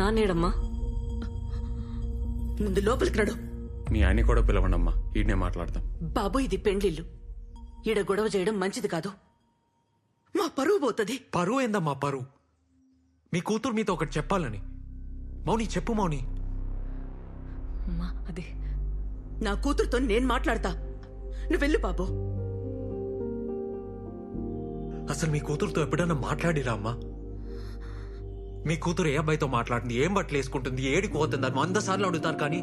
నానేడమ్మా ముందు లోపలికి నడు. మీ ఆయన కూడా పిలవండమ్మా. ఈడనే మాట్లాడదాం బాబు ఇది పెండ్లిల్లు. ఈడ గొడవ చేయడం మంచిది కాదు. మా పరువు పోతుంది. పరువు ఏందమ్మా పరువు? మీ కూతురు మీతో ఒకటి చెప్పాలని. మౌని చెప్పు మౌని. అమ్మా అది నా కూతురుతో నేను మాట్లాడతా. నువ్వు వెళ్ళు బాబు. అసలు మీ కూతురుతో ఎప్పుడైనా మాట్లాడిరా అమ్మా? మీ కూతురు ఏ అబ్బాయితో మాట్లాడింది ఏం బట్టలు వేసుకుంటుంది ఏడికి పోతుంది అని వంద సార్లు అడుగుతారు కానీ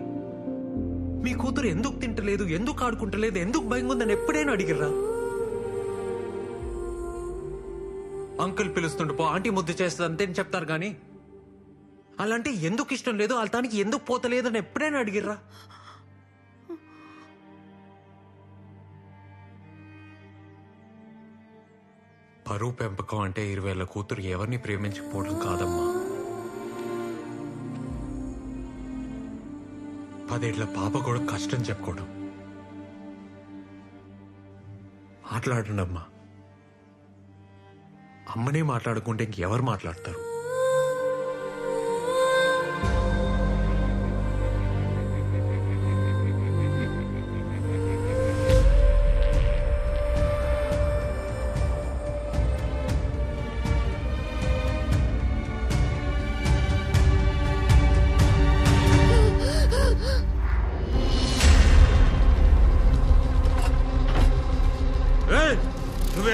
మీ కూతురు ఎందుకు తింటలేదు ఎందుకు ఆడుకుంటలేదు ఎందుకు భయంగా ఉందని ఎప్పుడైనా అడిగిర్రా? అంకుల్ పిలుస్తుండు పో ఆంటీ ముద్దు చేస్తుంది అంతే అని చెప్తారు కానీ అలాంటి ఎందుకు ఇష్టం లేదు వాళ్ళ తానికి ఎందుకు పోతలేదు అని ఎప్పుడైనా అడిగిర్రా? పరువు పెంపకం అంటే ఇరవేళ్ళ కూతురు ఎవరిని ప్రేమించకపోవడం కాదమ్మా. పదేళ్ళ పాప కూడా కష్టం చెప్పుకోవడం. మాట్లాడండి అమ్మా అమ్మనే మాట్లాడుకుంటే ఇంకెవరు మాట్లాడతారు?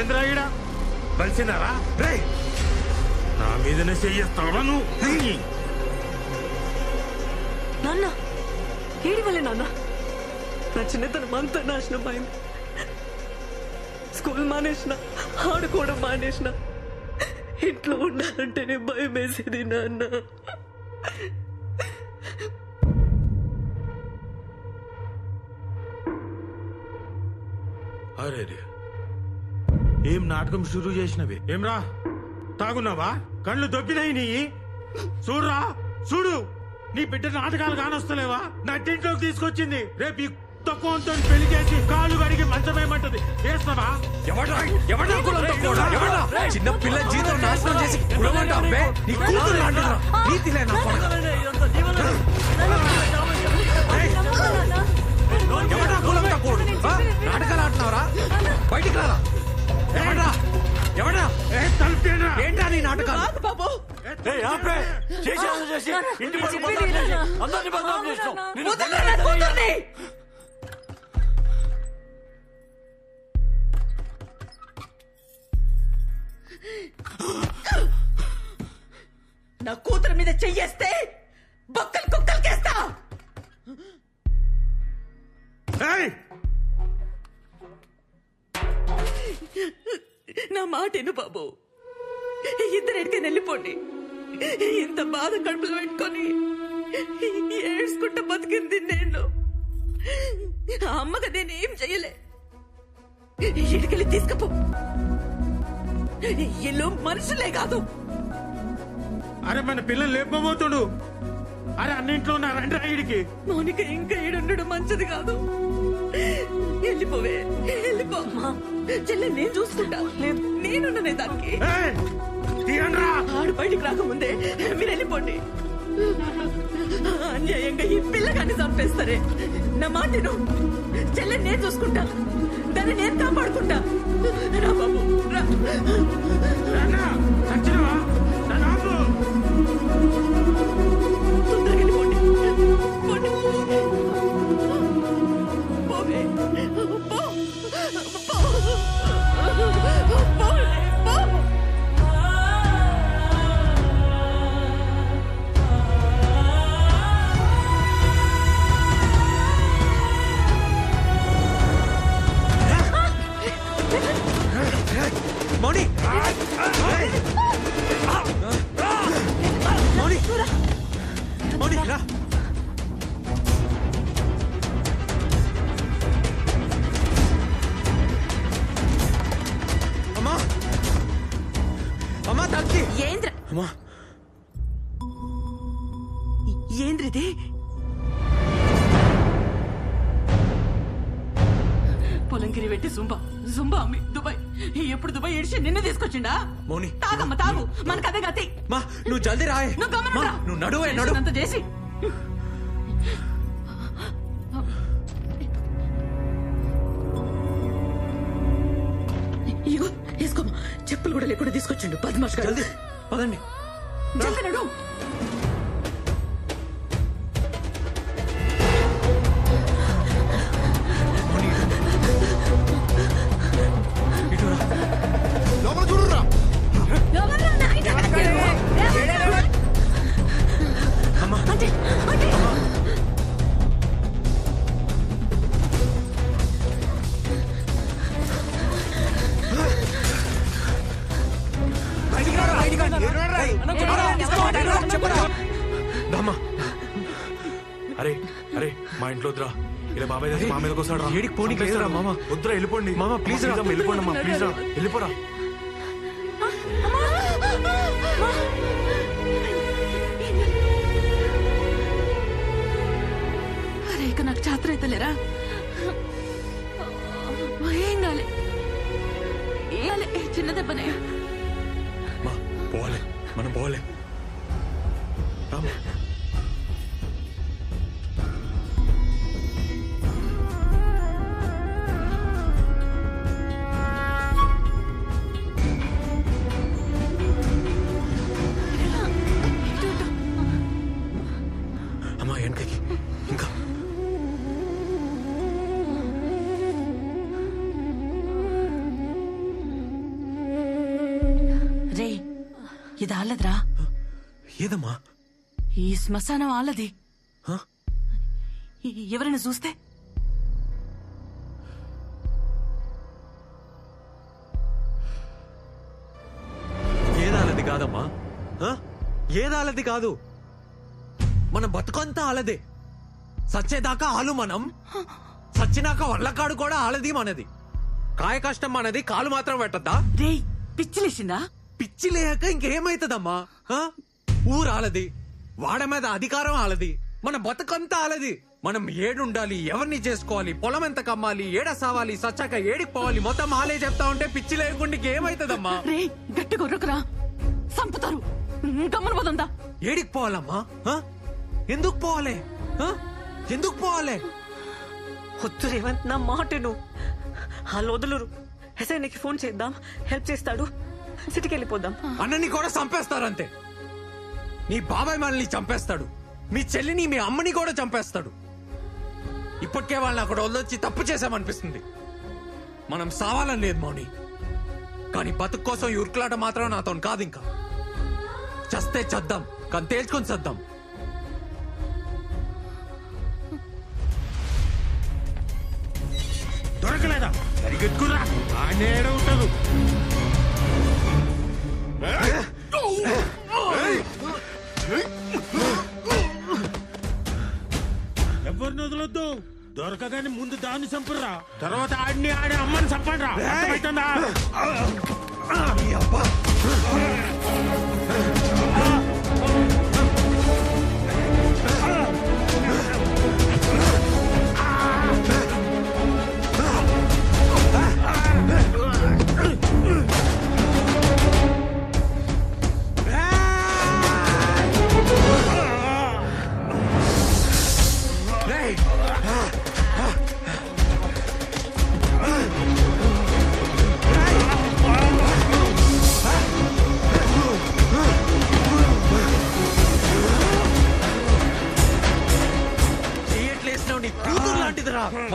నువ్వేంద్రా ఈడ? కలిసినారా? రే నా మీదనే చెయ్యేస్తావా నువ్వు? నాన్న ఏడి వల్లే నాన్న? నా చిన్నతనం అంతా నాశనం అయింది స్కూల్ మానేసిన ఆడుకోవడం మానేసిన. ఇంట్లో ఉండాలంటేనే భయం వేసేది నాన్న. అరే రే. ఏం నాటకం షురూ చేసినవి? ఏమ్రా? తాగున్నావా? కళ్ళు దొబ్బినాయి నీ. చూడురా? చూడు! నీ బిడ్డ నాటకాలు కానొస్తలేవా? నా తీసుకొచ్చింది. రేపు ఈ తక్కువతో పెళ్ళి చేసి కాళ్ళు కడిగి మంచమేమంటది వేస్తావా చిన్న పిల్ల జీవితం నాశనం చేసి కులమంటా అబ్బే నీ కూతురు లాంటిదిరా. నీతి లేనా? నాటకాలు ఆడుతున్నావురా? బయటికి రారా? ఎవడ్రా? ఎవడ్రా? ఏ, తలుపేనా? ఏంటా నీ నాటకాలు? ఆగు బాబు! నా కూతురు మీద చెయ్యేస్తే బొక్కలు కుక్కలకేస్తా నా మాట విను బాబు. ఇద్దరు ఎక్కడికైనా వెళ్ళిపోండి ఇంత బాధ కడుపులో పెట్టుకొని ఏడ్చుకుంటా బతికింది నేను. ఆ అమ్మగా నేను ఏం చెయ్యలే ఇటుకెళ్ళి తీసుకపో. ఇల్లు మనుషులే కాదు. అరే మన పిల్లలు లేపబోతుడు. అరే అన్నింట్లో ఉన్న రండి రాయుడికి మౌనిక ఇంకా ఈడుండడం మంచిది కాదు. వెళ్ళిపోవే వెళ్ళిపో చెల్లె నేను చూసుకుంటా. నేనున్ననే దానికి. ఆడు బయటికి రాకముందే మీరు వెళ్ళిపోండి. అన్యాయంగా ఈ పిల్లగాన్ని చంపేస్తారే. నా మాటను చెల్లె నేను చూసుకుంటా. దాన్ని నేను కాపాడుకుంటా. రా బాబు రా. అమ్మా. ఏంద్రిది? పొలంకిరి పెట్టి జుంబా. జుంబా అమ్మి దుబాయ్. ఎప్పుడు దుబాయ్ ఏడిచి నిన్ను తీసుకొచ్చిండా? మౌని. తాగమ్మ తాగు. మనకు అదే గతి. మా నువ్వు జల్దీ రాయే. నువ్వు గమనం. నువ్వు నడువే నడు. చేసినంత చేసి. ఇగో వేసుకోమా చెప్పులు కూడా లేకుండా తీసుకొచ్చిండు. పద్మాష్ గారు పదండి. దగ్గర మా మీదకి వస్తాడు రా. ఏడికి పోనీకి లేదురా, మామ. వద్దురా వెళ్ళిపోండి. మామ, ప్లీజ్ రా. వెళ్ళిపోండి అమ్మా ప్లీజ్ రా. వెళ్ళిపోరా. అరే ఇక నాకు చాత్ర అవుతలేరా ఏం కాలే? ఏం కాలే? చిన్న దెబ్బనే. మా పోలే మనం పోలే రామ్మా. ఇది ఆలదురా ఏదమ్మా? ఈ శ్మశానం ఆలది ఎవరైనా చూస్తే? ఏదాలది కాదమ్మా? ఏదాలది కాదు. మన బతుకంతా ఆలదే సచ్చేదాకా ఆలు మనం. సచ్చినాక వల్లకాడు కూడా ఆలది మనది. కాయ కష్టం మనది కాలు మాత్రం పెట్టద్దా రే పిచ్చిలేసిందా? పిచ్చి లేక ఇంకేమైతుందమ్మా? ఊరు ఆలది వాడ మీద అధికారం ఆలది. మన బతుకంతా ఆలది. మనం ఏడుండాలి ఎవరిని చేసుకోవాలి పొలం ఎంత కమ్మాలి ఏడ సావాలి సచ్చాక ఏడికి పోవాలి మొత్తం ఆలే చెప్తా ఉంటే పిచ్చి లేకుండా ఇంకేమైతుందమ్మా రే గట్టి కొర్రకురా సంపుతారు గమ్మన ఏడికి పోవాలమ్మా? ఎందుకు పోవాలి? ఎందుకు పోవాలి? వద్దు రేవంత్ నా మాట నువ్వు వాళ్ళు వదులురు ఎస్ఐనికి ఫోన్ చేద్దాం. హెల్ప్ చేస్తాడు. సిటీకి వెళ్ళిపోదాం అన్నని కూడా చంపేస్తారంతే. నీ బాబాయ్ మనల్ని చంపేస్తాడు. మీ చెల్లిని మీ అమ్మని కూడా చంపేస్తాడు. ఇప్పటికే వాళ్ళని అక్కడ వదిలొచ్చి తప్పు చేశామనిపిస్తుంది. మనం సావాలని లేదు మౌని. కానీ బతుకు కోసం ఈ ఉరుకులాట మాత్రం నాతో కాదు ఇంకా. చస్తే చద్దాం కానీ తేల్చుకొని చద్దాం. దొరకలేదా? సరిగెత్తుకురా ఉంటాడు దొరకగానే ముందు దాన్ని చంపుర్రా. తర్వాత ఆడిని ఆడి అమ్మని చంపండి రా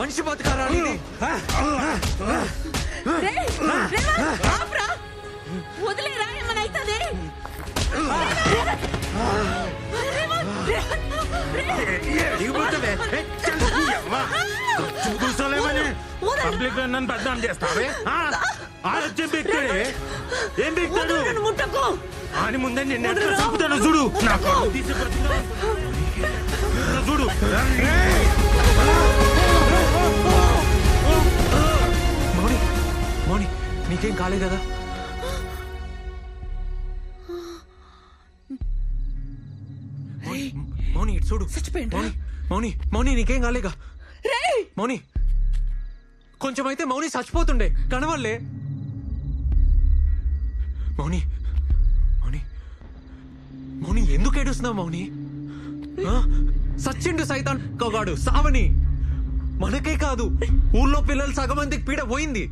మనిషి బతకారా? వదిలేరా అవుతుంది పబ్లిక్లో నన్ను బద్నాం చేస్తావే? ఆ? ఆడొచ్చి ఏం బిక్తాడే ఏం బిక్తాడు ముట్టకు. అని ముందే నిన్ను ఎట్లా చంపుతాను చూడు. నా కళ్ళు తీసి బ్రతుకుతాను. చూడు. మౌని మౌని నీకేం కాలేదు కదా? మౌని, మౌని ఇటు చూడు? మౌని మౌని మౌని నీకేం కాలేగా మౌని కొంచెం అయితే మౌని చచ్చిపోతుండే కనవల్లే మౌని మౌని మౌని ఎందుకు ఏడుస్తున్నావు మౌని? సచ్చిండు సైతాన్ కోగాడు సావని. మనకే కాదు. ఊళ్ళో పిల్లలు సగం మందికి పీడ పోయింది.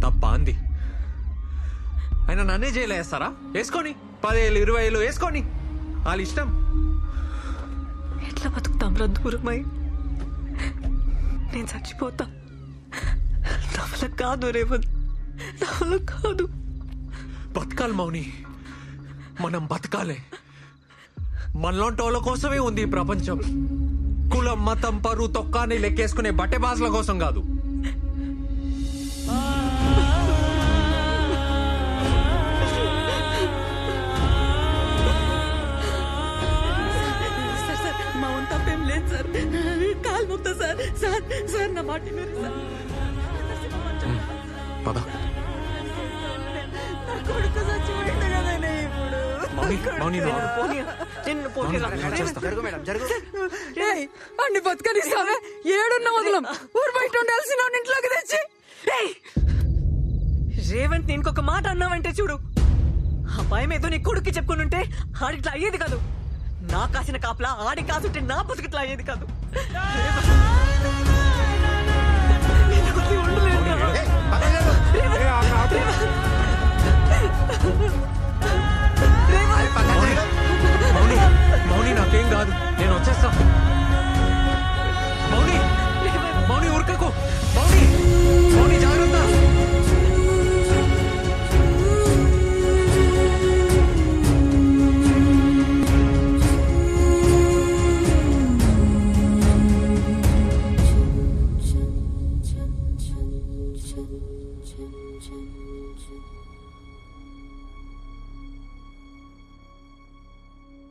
తప్ప అంది. ఆయన నన్నే జైలు వేస్తారా? వేసుకొని. పదేళ్ళు ఇరవై ఏళ్ళు వేసుకొని. వాళ్ళ ఇష్టం. ఎట్లా బతుకుతాం దూరమై నేను చచ్చిపోతా. నా వల్ల కాదు రేవంత్. నా వల్ల కాదు. బతకాలి మౌని. మనం బతకాలి. మనలాంటి వాళ్ళ కోసమే ఉంది ఈ ప్రపంచం. కులం మతం పరు తొక్కాని లెక్కేసుకునే బట్టె బాసుల కోసం కాదు. పద. మౌని మౌని. నేను చేస్తా. ఏయ్, అన్ని బతకనిస్తావే? ఏడున్న వదలం ఊరు బయట ఉండాల్సిన ఇంట్లోకి తెచ్చి. ఏయ్! రేవంత్ నేను ఇంకొక మాట అన్నావంటే చూడు. ఆ భయం ఏదో నీ కొడుక్కి చెప్పుకుని ఉంటే ఆడిట్లా అయ్యేది కాదు. నా కాసిన కాపలా ఆడి కాసుంటే నా బతుకిట్లా అయ్యేది కాదు. రా. మౌని మౌని నాకేం కాదు. నేను వచ్చేస్తా. మౌని మౌని ఉరకకు మౌని.